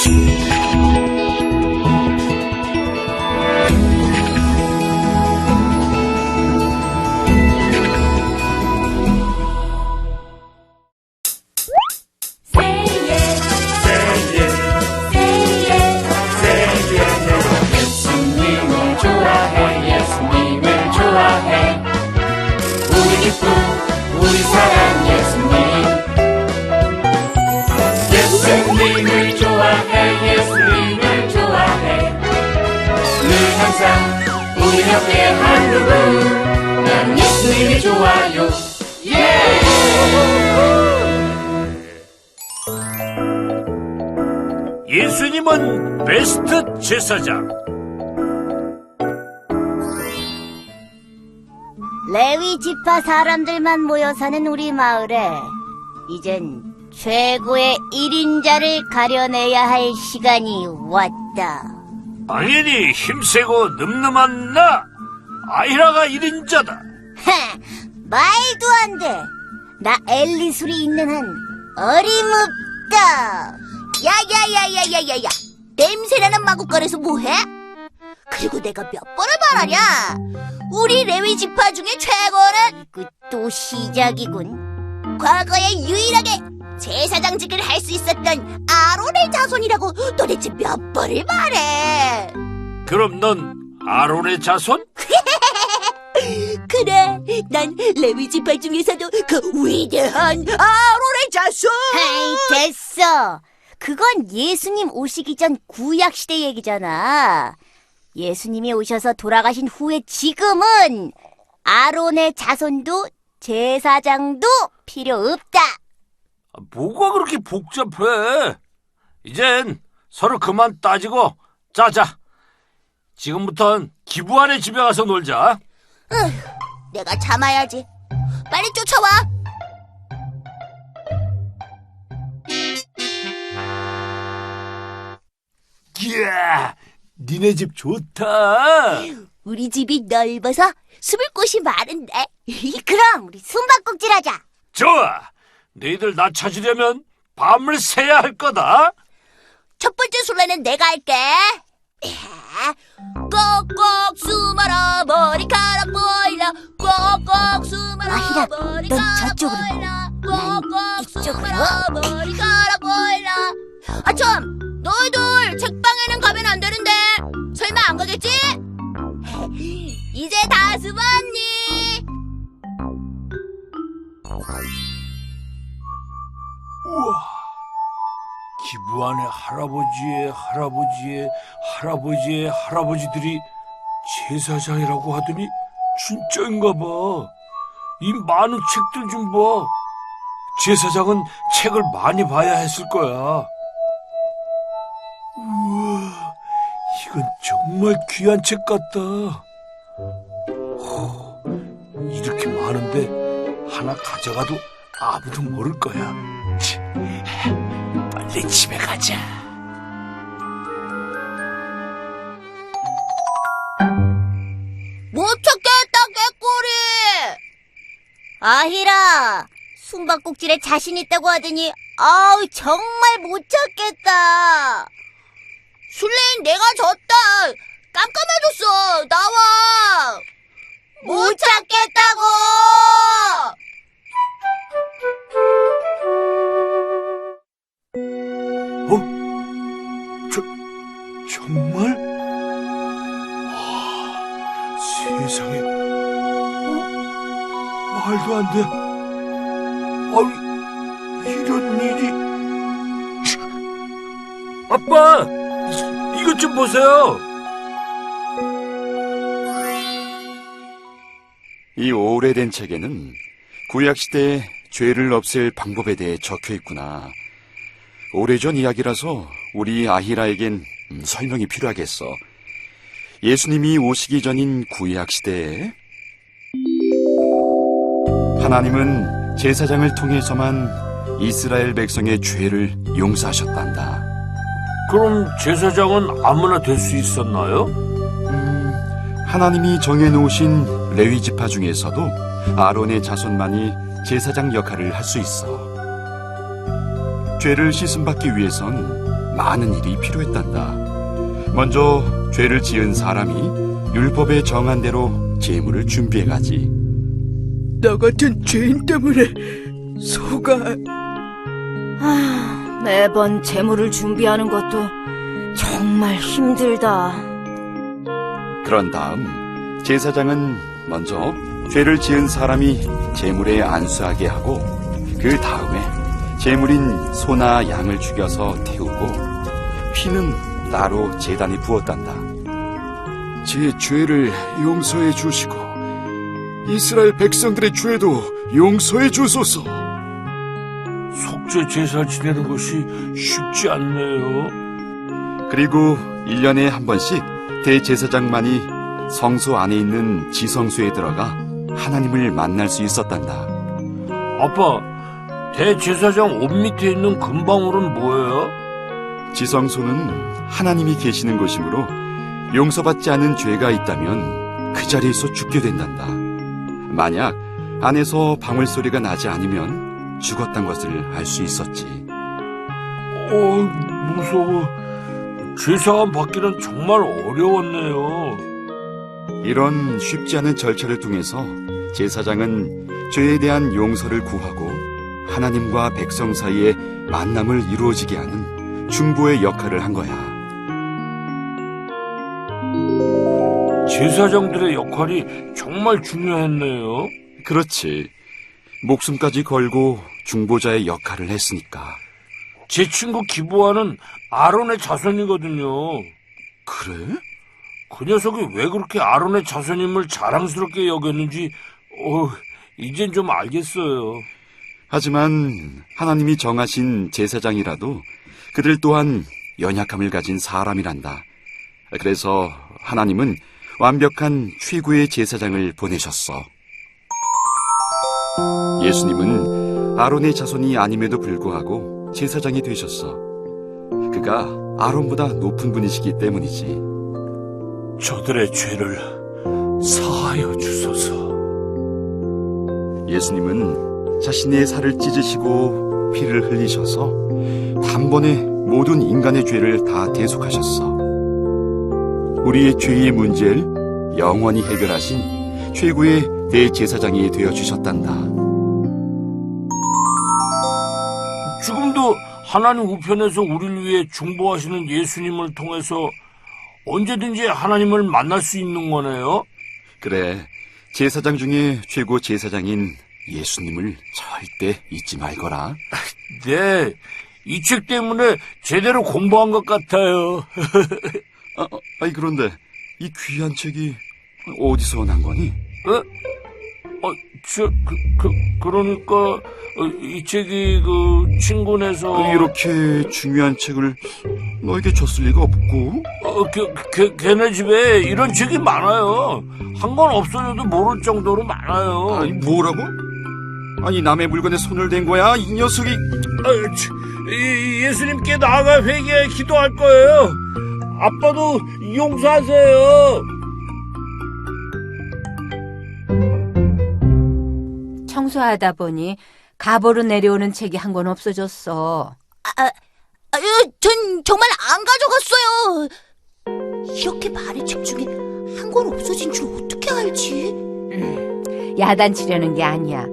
예수 예수님은 베스트 제사장. 레위 지파 사람들만 모여 사는 우리 마을에 이젠 최고의 1인자를 가려내야 할 시간이 왔다. 당연히 힘세고 늠름한 나 아히라가 1인자다. 하, 말도 안 돼. 나 엘리술이 있는 한 어림없다. 야야야야야야야 냄새나는 마구간에서 뭐해? 그리고 내가 몇 번을 말하냐 우리 레위 지파 중에 최고는 그또 시작이군. 과거에 유일하게 제사장직을 할 수 있었던 아론의 자손이라고 도대체 몇 번을 말해 그럼 넌 아론의 자손? 그래 난 레위 지파 중에서도 그 위대한 아론의 자손 하이, 됐어. 그건 예수님 오시기 전 구약 시대 얘기잖아. 예수님이 오셔서 돌아가신 후에 지금은 아론의 자손도 제사장도 필요 없다. 뭐가 그렇게 복잡해? 이젠 서로 그만 따지고 자자. 지금부턴 기부안의 집에 가서 놀자. 내가 참아야지 빨리 쫓아와 이야, 니네 집 좋다. 우리 집이 넓어서 숨을 곳이 많은데 그럼 우리 숨바꼭질 하자. 좋아. 너희들 나 찾으려면 밤을 새야 할 거다. 첫 번째 술래는 내가 할게. 꼭꼭 숨어라 머리카락 꼭꼭 머리카락 넌 저쪽으로. 난 이쪽으로. 머리카락 보일라 아참 너희들 책방에는 가면 안 되는데 설마 안 가겠지? 이제 다 숨었니? 기부안의 할아버지의 할아버지의 할아버지의 할아버지들이 제사장이라고 하더니 진짜인가 봐. 이 많은 책들 좀 봐. 제사장은 책을 많이 봐야 했을 거야. 우와, 이건 정말 귀한 책 같다. 허, 이렇게 많은데 하나 가져가도 아무도 모를 거야. 치, 빨리 집에 가자. 아히라, 숨바꼭질에 자신 있다고 하더니 아우 정말 못 찾겠다. 술래인 내가 졌다 깜깜해졌어 나와 못 찾겠다고. 말도 안 돼. 아니, 이런 일이. 아빠! 이- 이것 좀 보세요! 이 오래된 책에는 구약시대의 죄를 없앨 방법에 대해 적혀 있구나. 오래전 이야기라서 우리 아히라에겐 음, 설명이 필요하겠어. 예수님이 오시기 전인 구약시대에 하나님은 제사장을 통해서만 이스라엘 백성의 죄를 용서하셨단다. 그럼 제사장은 아무나 될 수 있었나요? 음, 하나님이 정해놓으신 레위 지파 중에서도 아론의 자손만이 제사장 역할을 할 수 있어. 죄를 씻음받기 위해선 많은 일이 필요했단다. 먼저 죄를 지은 사람이 율법에 정한 대로 제물을 준비해 가지. 나 같은 죄인 때문에 소가 아, 매번 재물을 준비하는 것도 정말 힘들다. 그런 다음 제사장은 먼저 죄를 지은 사람이 제물에 안수하게 하고 그 다음에 제물인 소나 양을 죽여서 태우고 피는 따로 제단에 부었단다. 제 죄를 용서해 주시고 이스라엘 백성들의 죄도 용서해 주소서. 속죄 제사 지내는 것이 쉽지 않네요. 그리고 1년에 한 번씩 대제사장만이 성소 안에 있는 지성소에 들어가 하나님을 만날 수 있었단다. 아빠, 대제사장 옷 밑에 있는 금방울은 뭐예요? 지성소는 하나님이 계시는 곳이므로 용서받지 않은 죄가 있다면 그 자리에서 죽게 된단다. 만약 안에서 방울 소리가 나지 않으면 죽었단 것을 알 수 있었지. 어, 무서워. 제사함 받기는 정말 어려웠네요. 이런 쉽지 않은 절차를 통해서 제사장은 죄에 대한 용서를 구하고 하나님과 백성 사이의 만남을 이루어지게 하는 중보의 역할을 한 거야. 제사장들의 역할이 정말 중요했네요. 그렇지. 목숨까지 걸고 중보자의 역할을 했으니까. 제 친구 기부하는 아론의 자손이거든요. 그래? 그 녀석이 왜 그렇게 아론의 자손임을 자랑스럽게 여겼는지, 어, 이젠 좀 알겠어요. 하지만 하나님이 정하신 제사장이라도 그들 또한 연약함을 가진 사람이란다. 그래서 하나님은 완벽한 최고의 제사장을 보내셨어. 예수님은 아론의 자손이 아님에도 불구하고 제사장이 되셨어. 그가 아론보다 높은 분이시기 때문이지. 저들의 죄를 사하여 주소서. 예수님은 자신의 살을 찢으시고 피를 흘리셔서 단번에 모든 인간의 죄를 다 대속하셨어. 우리의 죄의 문제를 영원히 해결하신 최고의 대제사장이 되어 주셨단다. 지금도 하나님 우편에서 우리를 위해 중보하시는 예수님을 통해서 언제든지 하나님을 만날 수 있는 거네요. 그래, 제사장 중에 최고 제사장인 예수님을 절대 잊지 말거라. 네, 이 책 때문에 제대로 공부한 것 같아요. 아, 어, 아니 그런데 이 귀한 책이 어디서 난 거니? 어? 어, 저, 그, 그, 그러니까, 어, 이 책이 그, 친구네서. 이렇게 중요한 책을 너에게 줬을 리가 없고. 어, 걔, 걔, 걔네 집에 이런 책이 많아요. 한 권 없어져도 모를 정도로 많아요. 아니 뭐라고? 아니 남의 물건에 손을 댄 거야 이 녀석이 아, 이- 예수님께 나아가 회개해 기도할 거예요. 아빠도 용서하세요. 청소하다 보니 갑오로 내려오는 책이 한 권 없어졌어. 아유, 전 정말 안 가져갔어요. 이렇게 많은 책 중에 한권 없어진 줄 어떻게 알지? 야단치려는 게 아니야.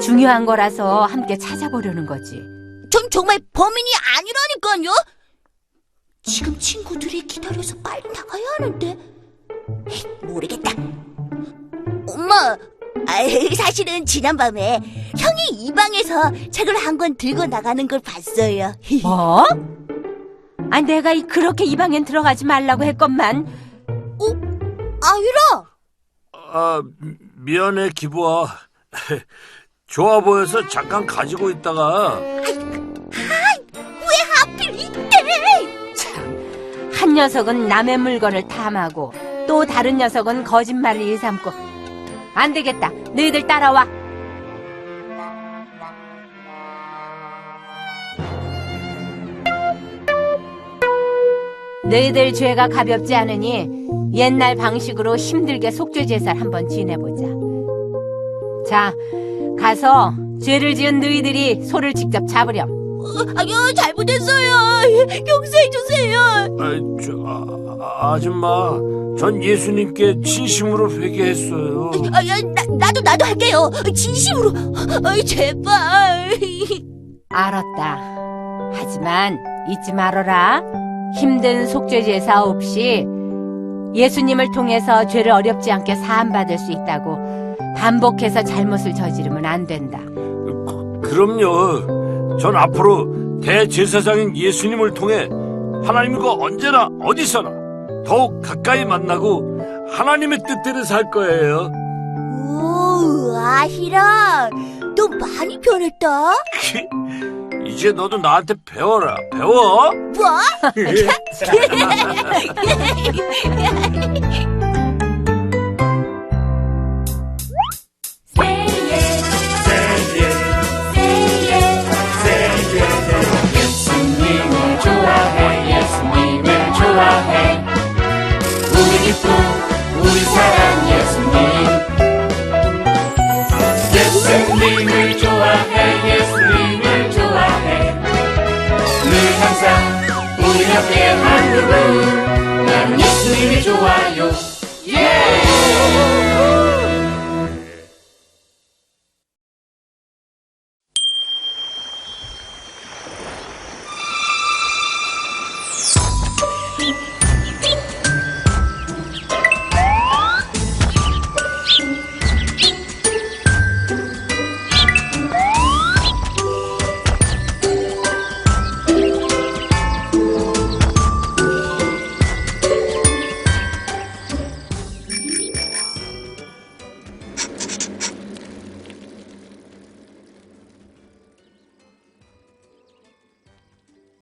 중요한 거라서 함께 찾아보려는 거지. 전 정말 범인이 아니라니까요. 사실은 지난밤에 형이 이 방에서 책을 한 권 들고 나가는 걸 봤어요. 뭐? 아, 내가 이- 그렇게 이 방엔 들어가지 말라고 했건만. 아유라, 아, 미- 미안해, 기부아. 좋아 보여서 잠깐 가지고 있다가, 하필 이때. 참, 한 녀석은 남의 물건을 탐하고 또 다른 녀석은 거짓말을 일삼고. 안 되겠다. 너희들 따라와. 너희들 죄가 가볍지 않으니 옛날 방식으로 힘들게 속죄 제사를 한번 지내보자. 자, 가서 죄를 지은 너희들이 소를 직접 잡으렴. 아유, 잘못했어요. 용서해 아, 저, 아, 아줌마, 전 예수님께 진심으로 회개했어요. 아, 야, 나, 나도 나도 할게요. 진심으로. 아이 제발. 알았다. 하지만 잊지 말아라. 힘든 속죄제 사 없이 예수님을 통해서 죄를 어렵지 않게 사함받을 수 있다고 반복해서 잘못을 저지르면 안 된다. 그럼요. 전 앞으로 대제사장인 예수님을 통해 하나님과 언제나 어디서나 더욱 가까이 만나고 하나님의 뜻대로 살 거예요. 오, 아시라. 너 많이 변했다. 이제 너도 나한테 배워라. 배워. 뭐? 항상 우리 옆에 한 그분. 나는 예수님이 좋아요. 예